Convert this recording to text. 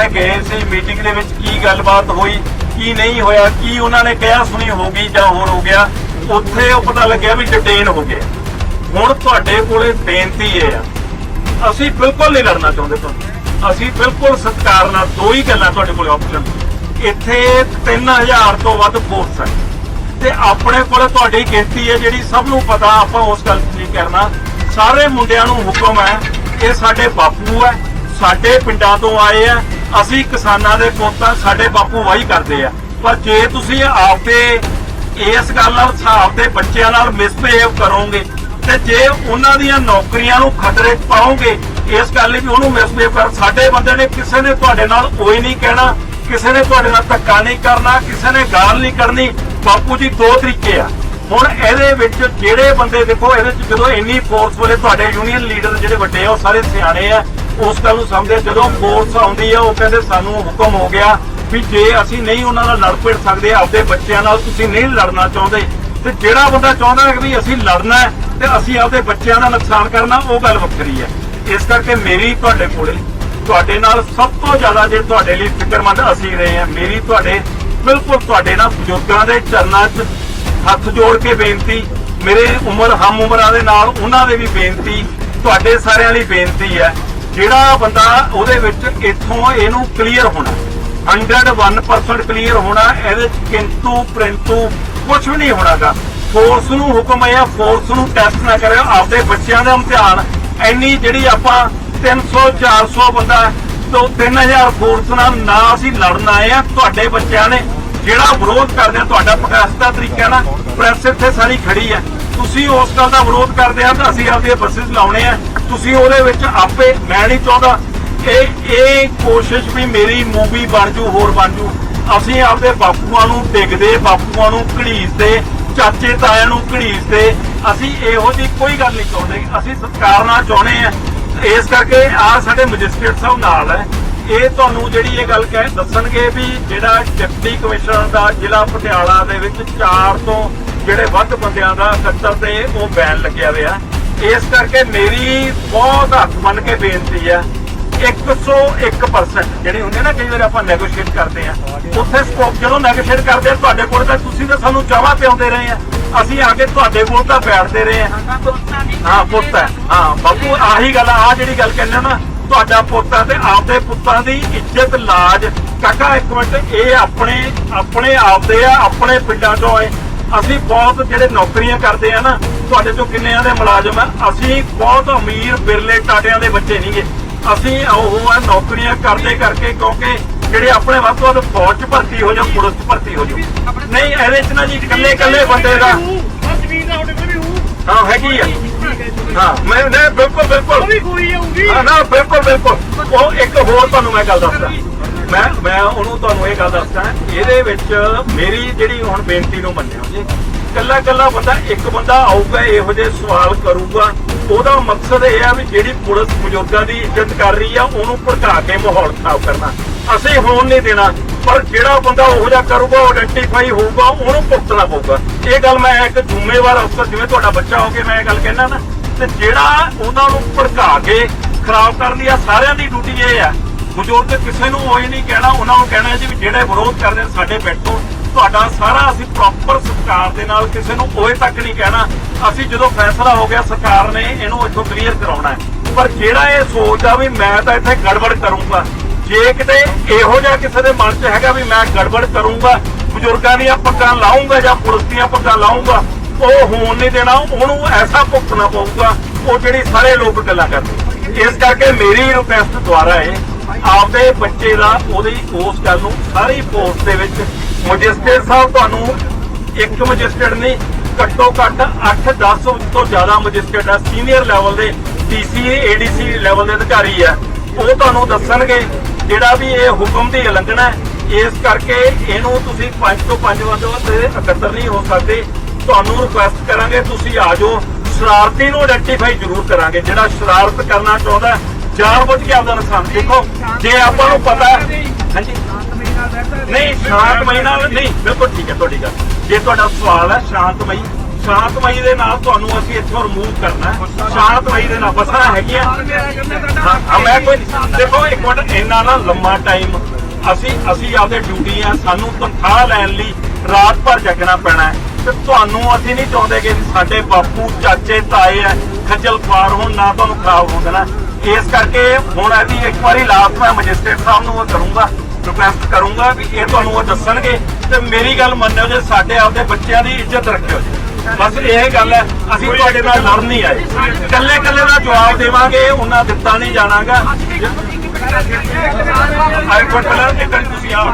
ਉੱਥੇ ਗਏ ਸੀ ਮੀਟਿੰਗ ਦੇ ਵਿੱਚ ਕੀ ਗੱਲਬਾਤ ਹੋਈ, ਕੀ ਨਹੀਂ ਹੋਇਆ, ਕੀ ਉਹਨਾਂ ਨੇ ਕਿਹਾ ਸੁਣੀ ਹੋਗੀ ਜਾਂ ਹੋਰ ਹੋ ਗਿਆ, ਉੱਥੇ ਉਹ ਪਤਾ ਲੱਗਿਆ ਵੀ ਡਿਟੇਨ ਹੋ ਗਏ। ਹੁਣ ਤੁਹਾਡੇ ਕੋਲੇ ਬੇਨਤੀ ਇਹ ਆ, ਅਸੀਂ ਬਿਲਕੁਲ ਨਹੀਂ ਲੜਨਾ ਚਾਹੁੰਦੇ ਤੁਹਾਨੂੰ। ਅਸੀਂ ਬਿਲਕੁਲ ਸਤਿਕਾਰ ਨਾਲ ਦੋ ਹੀ ਗੱਲਾਂ ਤੁਹਾਡੇ ਕੋਲੇ ਆਪਸ਼ਨ ਇੱਥੇ 3000 ਤੋਂ ਵੱਧ ਫੋਰਸ ਹੈ ਤੇ ਆਪਣੇ ਕੋਲੇ ਤੁਹਾਡੀ ਗਿਣਤੀ ਹੈ ਜਿਹੜੀ ਸਭ ਨੂੰ ਪਤਾ, ਆਪਾਂ ਉਸ ਗੱਲ 'ਚ ਨਹੀਂ ਕਰਨਾ। ਸਾਰੇ ਮੁੰਡਿਆਂ ਨੂੰ ਹੁਕਮ ਹੈ, ਇਹ ਸਾਡੇ ਬਾਪੂ ਹੈ, ਸਾਡੇ ਪਿੰਡਾਂ ਤੋਂ ਆਏ ਆ ਅਸੀਂ ਕਿਸਾਨਾਂ ਦੇ ਪੁੱਤਾਂ ਸਾਡੇ ਬਾਪੂ ਵਾਹੀ ਕਰਦੇ ਆ। ਪਰ ਜੇ ਤੁਸੀਂ ਆਪਦੇ ਇਸ ਗੱਲ ਨਾਲ ਹਿਸਾਬ ਬੱਚਿਆਂ ਨਾਲ ਮਿਸਬਿਹੇਵ ਕਰੋਗੇ, ਤੇ ਜੇ ਉਹਨਾਂ ਦੀਆਂ ਨੌਕਰੀਆਂ ਨੂੰ ਖਤਰੇ ਪਾਓਗੇ, ਇਸ ਗੱਲ ਲਈ ਵੀ ਉਹਨੂੰ ਮਿਸਬਿਹੇਵ ਕਰ। ਸਾਡੇ ਬੰਦੇ ਨੇ ਕਿਸੇ ਨੇ ਤੁਹਾਡੇ ਨਾਲ ਕੋਈ ਨਹੀਂ ਕਹਿਣਾ, ਕਿਸੇ ਨੇ ਤੁਹਾਡੇ ਨਾਲ ਧੱਕਾ ਨਹੀਂ ਕਰਨਾ, ਕਿਸੇ ਨੇ ਗਾਲ ਨਹੀਂ ਕਰਨੀ ਬਾਪੂ ਜੀ, ਦੋ ਤਰੀਕੇ ਆ। ਹੁਣ ਇਹਦੇ ਵਿੱਚ ਜਿਹੜੇ ਬੰਦੇ ਦੇਖੋ, ਇਹਦੇ ਵਿੱਚ ਜਦੋਂ ਇੰਨੀ ਫੋਰਸ ਵਾਲੇ ਤੁਹਾਡੇ ਯੂਨੀਅਨ ਲੀਡਰ ਜਿਹੜੇ ਵੱਡੇ ਆ, ਉਹ ਸਾਰੇ ਸਿਆਣੇ ਆ। ਉਸ ਗੱਲ ਨੂੰ ਸਮਝਦੇ ਜਦੋਂ ਫੋਰਸ ਆਉਂਦੀ ਆ, ਉਹ ਕਹਿੰਦੇ ਸਾਨੂੰ ਹੁਕਮ ਹੋ ਗਿਆ ਵੀ ਜੇ ਅਸੀਂ ਨਹੀਂ ਉਹਨਾਂ ਨਾਲ ਲੜ ਭਿੜ ਸਕਦੇ, ਆਪਦੇ ਬੱਚਿਆਂ ਨਾਲ ਤੁਸੀਂ ਨਹੀਂ ਲੜਨਾ ਚਾਹੁੰਦੇ, ਤੇ ਜਿਹੜਾ ਬੰਦਾ ਚਾਹੁੰਦਾ ਹੈ ਕਿ ਵੀ ਅਸੀਂ ਲੜਨਾ ਹੈ ਤੇ ਅਸੀਂ ਆਪਦੇ ਬੱਚਿਆਂ ਦਾ ਨੁਕਸਾਨ ਕਰਨਾ, ਉਹ ਗੱਲ ਵੱਖਰੀ ਹੈ। ਇਸ ਕਰਕੇ ਮੇਰੀ ਤੁਹਾਡੇ ਕੋਲੇ, ਤੁਹਾਡੇ ਨਾਲ ਸਭ ਤੋਂ ਜ਼ਿਆਦਾ ਜੇ ਤੁਹਾਡੇ ਲਈ ਫਿਕਰਮੰਦ ਅਸੀਂ ਰਹੇ ਹਾਂ, ਮੇਰੀ ਤੁਹਾਡੇ, ਬਿਲਕੁਲ ਤੁਹਾਡੇ ਨਾਲ ਬਜ਼ੁਰਗਾਂ ਦੇ ਚਰਨਾਂ 'ਚ ਹੱਥ ਜੋੜ ਕੇ ਬੇਨਤੀ, ਮੇਰੇ ਉਮਰ, ਹਮ ਉਮਰਾਂ ਦੇ ਨਾਲ ਉਹਨਾਂ ਦੇ ਵੀ ਬੇਨਤੀ, ਤੁਹਾਡੇ ਸਾਰਿਆਂ ਲਈ ਬੇਨਤੀ ਹੈ ਜਿਹੜਾ ਬੰਦਾ ਉਹਦੇ ਵਿੱਚ ਇੱਥੋਂ ਇਹਨੂੰ ਕਲੀਅਰ ਹੋਣਾ 101% ਕਲੀਅਰ ਹੋਣਾ, ਇਹਦੇ ਕਿੰਤੂ ਪ੍ਰਿੰਤੂ ਕੁਝ ਵੀ ਨਹੀਂ ਹੋਣਾਗਾ। ਫੋਰਸ ਨੂੰ ਹੁਕਮ ਹੈ ਫੋਰਸ ਨੂੰ ਟੈਸਟ ਨਾ ਕਰਿਓ, ਆਪਦੇ ਬੱਚਿਆਂ ਦਾ ਇਮਤਿਹਾਨ। ਇੰਨੀ ਜਿਹੜੀ ਆਪਾਂ 300 400 ਬੰਦਾ ਤੋਂ 3000 ਫੋਰਸ ਨਾਲ ਨਾ ਅਸੀਂ ਲੜਨ ਆਏ ਆ, ਤੁਹਾਡੇ ਬੱਚਿਆਂ ਨੇ ਜਿਹੜਾ ਵਿਰੋਧ ਕਰਦੇ ਆ, ਤੁਹਾਡਾ ਪ੍ਰੋਟੈਸਟ ਦਾ ਤਰੀਕਾ ਨਾ ਪ੍ਰੈਸ ਇੱਥੇ ਸਾਰੀ ਖੜੀ ਹੈ ਤੁਸੀਂ ਉਸ ਗੱਲ ਦਾ ਵਿਰੋਧ ਕਰਦੇ ਆ ਤਾਂ ਅਸੀਂ ਆਪਦੇ ਬੱਸਸ ਲਾਉਣੇ ਆ। ਤੁਸੀਂ ਉਹਦੇ ਵਿੱਚ ਆਪੇ, ਮੈਂ ਨਹੀਂ ਚਾਹੁੰਦਾ ਇਹ ਇਹ ਕੋਸ਼ਿਸ਼ ਵੀ ਮੇਰੀ ਮੂਵੀ ਬਣ ਜੂ, ਹੋਰ ਬਣ ਜੂ। ਅਸੀਂ ਆਪਦੇ ਬਾਪੂਆਂ ਨੂੰ ਡਿੱਗਦੇ, ਬਾਪੂਆਂ ਨੂੰ ਘੜੀਸਦੇ, ਚਾਚੇ ਤਾਇਆਂ ਨੂੰ ਘੜੀਸਦੇ। ਅਸੀਂ ਇਹੋ ਜਿਹੀ ਕੋਈ ਗੱਲ ਨਹੀਂ ਚਾਹੁੰਦੇ। ਅਸੀਂ ਸਤਿਕਾਰ ਨਾਲ ਚਾਹੁੰਦੇ ਆ। ਇਸ ਕਰਕੇ ਆ ਸਾਡੇ ਮੈਜਿਸਟ੍ਰੇਟ ਸਾਹਿਬ ਨਾਲ ਹੈ। ਇਹ ਤੁਹਾਨੂੰ ਜਿਹੜੀ ਇਹ ਗੱਲ ਕਹਿ ਦੱਸਣਗੇ ਵੀ ਜਿਹੜਾ ਡਿਪਟੀ ਕਮਿਸ਼ਨਰ ਦਾ ਜ਼ਿਲ੍ਹਾ ਪਟਿਆਲਾ ਦੇ ਵਿੱਚ 4 ਤੋਂ ਜਿਹੜੇ ਵੱਧ ਬੰਦਿਆਂ ਦਾ ਕੱਤਰ ਤੇ ਉਹ ਬੈਨ ਲੱਗਿਆ ਹੋਇਆ। ਇਸ ਕਰਕੇ ਮੇਰੀ ਬਹੁਤ ਹੱਥ ਮੰਨ ਕੇ ਬੇਨਤੀ ਹੈ 101% ਜਿਹੜੇ ਹੁੰਦੇ ਨਾ, ਕਈ ਵਾਰ ਆਪਾਂ ਨੈਗੋਸ਼ੀਏਟ ਕਰਦੇ ਆ। ਉੱਥੇ ਸਕੋਪ ਜਦੋਂ ਨੈਗੋਸ਼ੀਏਟ ਕਰਦੇ ਆ, ਤੁਹਾਡੇ ਕੋਲ ਤਾਂ ਤੁਸੀਂ ਤਾਂ ਸਾਨੂੰ ਚਾਵਾ ਪਿਆਉਂਦੇ ਰਹੇ ਆ। ਅਸੀਂ ਆ ਕੇ ਤੁਹਾਡੇ ਕੋਲ ਤਾਂ ਬੈਠਦੇ ਰਹੇ ਆ। ਹਾਂ, ਪੁੱਤ ਹੈ। ਹਾਂ, ਬਾਪੂ, ਆਹੀ ਗੱਲ ਆ ਜਿਹੜੀ ਗੱਲ ਕਹਿੰਦੇ ਆ ਨਾ, ਤੁਹਾਡਾ ਪੁੱਤ ਹੈ ਤੇ ਆਪਦੇ ਪੁੱਤਾਂ ਦੀ ਇੱਜ਼ਤ, ਲਾਜ। ਕਾਕਾ, ਇੱਕ ਮਿੰਟ, ਇਹ ਆਪਣੇ ਆਪਣੇ ਆਪਦੇ ਆ, ਆਪਣੇ ਪਿੰਡਾਂ ਚੋਂ ਆਏ। ਅਸੀਂ ਬਹੁਤ ਜਿਹੜੇ ਨੌਕਰੀਆਂ ਕਰਦੇ ਆ ਨਾ ਤੁਹਾਡੇ ਚੋਂ ਕਿੰਨਿਆਂ ਦੇ ਮੁਲਾਜ਼ਮ ਆ? ਅਸੀਂ ਬਹੁਤ ਅਮੀਰ ਬਿਰਲੇ ਟਾਟਿਆਂ ਦੇ ਬੱਚੇ ਨਹੀਂਗੇ। ਅਸੀਂ ਉਹ ਆ ਨੌਕਰੀਆਂ ਕਰਦੇ ਕਰਕੇ ਕਿਉਂਕਿ ਜਿਹੜੇ ਆਪਣੇ ਵੱਧ ਤੋਂ ਵੱਧ ਫੌਜ 'ਚ ਭਰਤੀ ਹੋ ਜਾਓ ਪੁਲਿਸ 'ਚ ਭਰਤੀ ਹੋ ਜਾਓ। ਨਹੀਂ ਇਹਦੇ 'ਚ ਨਾ ਜੀ ਇਕੱਲੇ ਇਕੱਲੇ ਬੰਦੇ ਦਾ ਜ਼ਮੀਨ ਦਾ ਤੁਹਾਡੇ ਕੋਲ ਵੀ ਹੋਊ ਹਾਂ ਹੈਗੀ ਆ। ਹਾਂ ਮੈਂ ਨਹੀਂ ਬਿਲਕੁਲ ਬਿਲਕੁਲ। ਹਾਂ ਨਾ ਬਿਲਕੁਲ ਬਿਲਕੁਲ। ਉਹ ਇੱਕ ਹੋਰ ਤੁਹਾਨੂੰ ਮੈਂ ਗੱਲ ਦੱਸਦਾ। ਮੈਂ ਮੈਂ ਉਹਨੂੰ ਤੁਹਾਨੂੰ ਇਹ ਗੱਲ ਦੱਸਦਾ, ਇਹਦੇ ਵਿੱਚ ਮੇਰੀ ਜਿਹੜੀ ਹੁਣ ਬੇਨਤੀ ਨੂੰ ਮੰਨਿਓ ਜੀ ਕੱਲਾ ਕੱਲਾ ਬੰਦਾ, ਇੱਕ ਬੰਦਾ ਆਊਗਾ, ਇਹੋ ਜਿਹੇ ਸਵਾਲ ਕਰੂਗਾ। ਉਹਦਾ ਮਕਸਦ ਇਹ ਆ ਵੀ ਜਿਹੜੀ ਪੁਲਿਸ ਬਜ਼ੁਰਗਾਂ ਦੀ ਇੱਜ਼ਤ ਕਰ ਰਹੀ ਆ, ਉਹਨੂੰ ਭੜਕਾ ਕੇ ਮਾਹੌਲ ਖਰਾਬ ਕਰਨਾ। ਅਸੀਂ ਹੋਣ ਨਹੀਂ ਦੇਣਾ, ਪਰ ਜਿਹੜਾ ਬੰਦਾ ਉਹੋ ਜਿਹਾ ਕਰੂਗਾ ਆਇਡੈਂਟੀਫਾਈ ਹੋਊਗਾ, ਉਹਨੂੰ ਭੁਗਤਣਾ ਪਊਗਾ। ਇਹ ਗੱਲ ਮੈਂ ਇੱਕ ਜ਼ਿੰਮੇਵਾਰ ਅਫਸਰ, ਜਿਵੇਂ ਤੁਹਾਡਾ ਬੱਚਾ ਹੋ ਮੈਂ ਇਹ ਗੱਲ ਕਹਿਣਾ ਨਾ, ਤੇ ਜਿਹੜਾ ਉਹਨਾਂ ਨੂੰ ਭੜਕਾ ਕੇ ਖਰਾਬ ਕਰਨ ਦੀ ਆ, ਸਾਰਿਆਂ ਦੀ ਡਿਊਟੀ ਇਹ ਆ ਬਜ਼ੁਰਗ ਕਿਸੇ ਨੂੰ ਉਹ ਨਹੀਂ ਕਹਿਣਾ, ਉਹਨਾਂ ਨੂੰ ਕਹਿਣਾ ਜੀ ਵੀ ਜਿਹੜੇ ਵਿਰੋਧ ਕਰਦੇ ਨੇ ਸਾਡੇ ਬੈਠੋ ਤੁਹਾਡਾ ਸਾਰਾ ਅਸੀਂ ਪ੍ਰੋਪਰ ਸਤਿਕਾਰ ਦੇ ਨਾਲ ਕਿਸੇ ਨੂੰ ਓਏ ਤੱਕ ਨਹੀਂ ਕਹਿਣਾ, ਅਸੀਂ ਜਦੋਂ ਫੈਸਲਾ ਹੋ ਗਿਆ, ਸਰਕਾਰ ਨੇ ਇਹਨੂੰ ਇੱਥੋਂ ਕਲੀਅਰ ਕਰਾਉਣਾ ਹੈ। ਪਰ ਜਿਹੜਾ ਇਹ ਸੋਚਦਾ ਵੀ ਮੈਂ ਤਾਂ ਇੱਥੇ ਗੜਬੜ ਕਰੂੰਗਾ, ਜੇ ਕਿਤੇ ਇਹੋ ਜਿਹਾ ਕਿਸੇ ਦੇ ਮਨ 'ਚ ਹੈਗਾ ਵੀ ਮੈਂ ਗੜਬੜ ਕਰੂੰਗਾ, ਬਜ਼ੁਰਗਾਂ ਦੀਆਂ ਪੱਗਾਂ ਲਾਉਂਗਾ ਜਾਂ ਪੁਲਿਸ ਦੀਆਂ ਪੱਗਾਂ ਲਾਉਂਗਾ, ਉਹ ਹੋਣ ਨਹੀਂ ਦੇਣਾ, ਉਹਨੂੰ ਐਸਾ ਭੁਗਤਣਾ ਪਊਗਾ, ਉਹ ਜਿਹੜੀ ਸਾਰੇ ਲੋਕ ਗੱਲਾਂ ਕਰਦੇ ਇਸ ਕਰਕੇ ਮੇਰੀ ਰਿਕੁਐਸਟ ਦੁਆਰਾ ਹੈ ਆਪਦੇ ਬੱਚੇ ਦਾ ਉਹਦੀ ਉਸ ਗੱਲ ਨੂੰ, ਸਾਰੀ ਪੋਸਟ ਦੇ ਵਿੱਚ ਮੈਜਿਸਟ੍ਰੇਟ ਸਾਹਿਬ ਤੁਹਾਨੂੰ ਇੱਕ ਮੈਜਿਸਟ੍ਰੇਟ ਨਹੀਂ, ਘੱਟੋ ਘੱਟ 8-10 ਤੋਂ ਜ਼ਿਆਦਾ ਮੈਜਿਸਟ੍ਰੇਟ ਆ ਸੀਨੀਅਰ ਲੈਵਲ ਦੇ ਡੀਸੀ ਏਡੀਸੀ ਲੈਵਲ ਦੇ ਅਧਿਕਾਰੀ ਆ ਉਹ ਤੁਹਾਨੂੰ ਦੱਸਣਗੇ ਜਿਹੜਾ ਵੀ ਇਹ ਹੁਕਮ ਦੀ ਉਲੰਘਣਾ ਹੈ। ਇਸ ਕਰਕੇ ਇਹਨੂੰ ਤੁਸੀਂ ਪੰਜ ਤੋਂ ਪੰਜ ਵਜੇ ਵੱਧ ਇਕੱਤਰ ਨਹੀਂ ਹੋ ਸਕਦੇ। ਤੁਹਾਨੂੰ ਰਿਕੁਐਸਟ ਕਰਾਂਗੇ, ਤੁਸੀਂ ਆ ਜਾਓ। ਸ਼ਰਾਰਤੀ ਨੂੰ ਆਇਡੈਂਟੀਫਾਈ ਜ਼ਰੂਰ ਕਰਾਂਗੇ। ਜਿਹੜਾ ਸ਼ਰਾਰਤ ਕਰਨਾ ਚਾਹੁੰਦਾ ਜਾਣ ਬੁੱਝ ਕੇ ਆਪਦਾ ਨੁਕਸਾਨ ਦੇਖੋ ਜੇ ਆਪਾਂ ਨੂੰ ਪਤਾ ਹਾਂਜੀ। ਨਹੀਂ ਸ਼ਾਂਤਮਈ ਨਾਲ ਨਹੀਂ ਬਿਲਕੁਲ ਠੀਕ ਹੈ ਤੁਹਾਡੀ ਗੱਲ। ਜੇ ਤੁਹਾਡਾ ਸਵਾਲ ਹੈ ਸ਼ਾਂਤਮਈ ਸ਼ਾਂਤਮਈ ਦੇ ਨਾਲ ਤੁਹਾਨੂੰ ਅਸੀਂ ਇੱਥੋਂ ਰਿਮੂਵ ਕਰਨਾ ਸ਼ਾਂਤਮਈ ਦੇ ਨਾਲ ਬਸਣਾ ਹੈਗੀਆਂ। ਹਾਂ ਹਾਂ, ਮੈਂ ਕੋਈ ਦੇਖੋ ਇੱਕ ਮਿੰਟ ਇੰਨਾ ਨਾ ਲੰਮਾ ਟਾਈਮ ਅਸੀਂ ਅਸੀਂ ਆਪਦੇ ਡਿਊਟੀ ਆ ਸਾਨੂੰ ਤਨਖਾਹ ਲੈਣ ਲਈ ਰਾਤ ਭਰ ਜਗਣਾ ਪੈਣਾ ਤੇ ਤੁਹਾਨੂੰ ਅਸੀਂ ਨਹੀਂ ਚਾਹੁੰਦੇ ਕਿ ਸਾਡੇ ਬਾਪੂ ਚਾਚੇ ਤਾਏ ਆ ਖੱਜਲ ਖੁਆਰ ਹੋਣ ਨਾ ਤੁਹਾਨੂੰ ਖਰਾਬ ਹੋਣ ਦੇਣਾ। ਇਸ ਕਰਕੇ ਹੁਣ ਇਹਦੀ ਇੱਕ ਵਾਰੀ ਲਾਸਟ ਮੈਂ ਮੈਜਿਸਟ੍ਰੇਟ ਸਾਹਿਬ ਨੂੰ ਉਹ ਕਰੂੰਗਾ ਰਿਕੁਐਸਟ ਕਰੂੰਗਾ ਵੀ ਇਹ ਤੁਹਾਨੂੰ ਉਹ ਦੱਸਣਗੇ ਤੇ ਮੇਰੀ ਗੱਲ ਮੰਨਿਓ ਜੇ ਸਾਡੇ ਆਪਦੇ ਬੱਚਿਆਂ ਦੀ ਇੱਜ਼ਤ ਰੱਖਿਓ ਜੀ। ਬਸ ਇਹ ਗੱਲ ਹੈ ਅਸੀਂ ਤੁਹਾਡੇ ਨਾਲ ਲੜਨ ਨਹੀਂ ਆਏ। ਕੱਲੇ ਕੱਲੇ ਦਾ ਜਵਾਬ ਦੇਵਾਂਗੇ ਉਹਨਾਂ ਦਿੱਤਾ ਨਹੀਂ ਜਾਣਾਗਾ। ਆਈ ਕੋਟ ਪਹਿਲਾਂ ਇੱਕ ਤੁਸੀਂ ਆਓ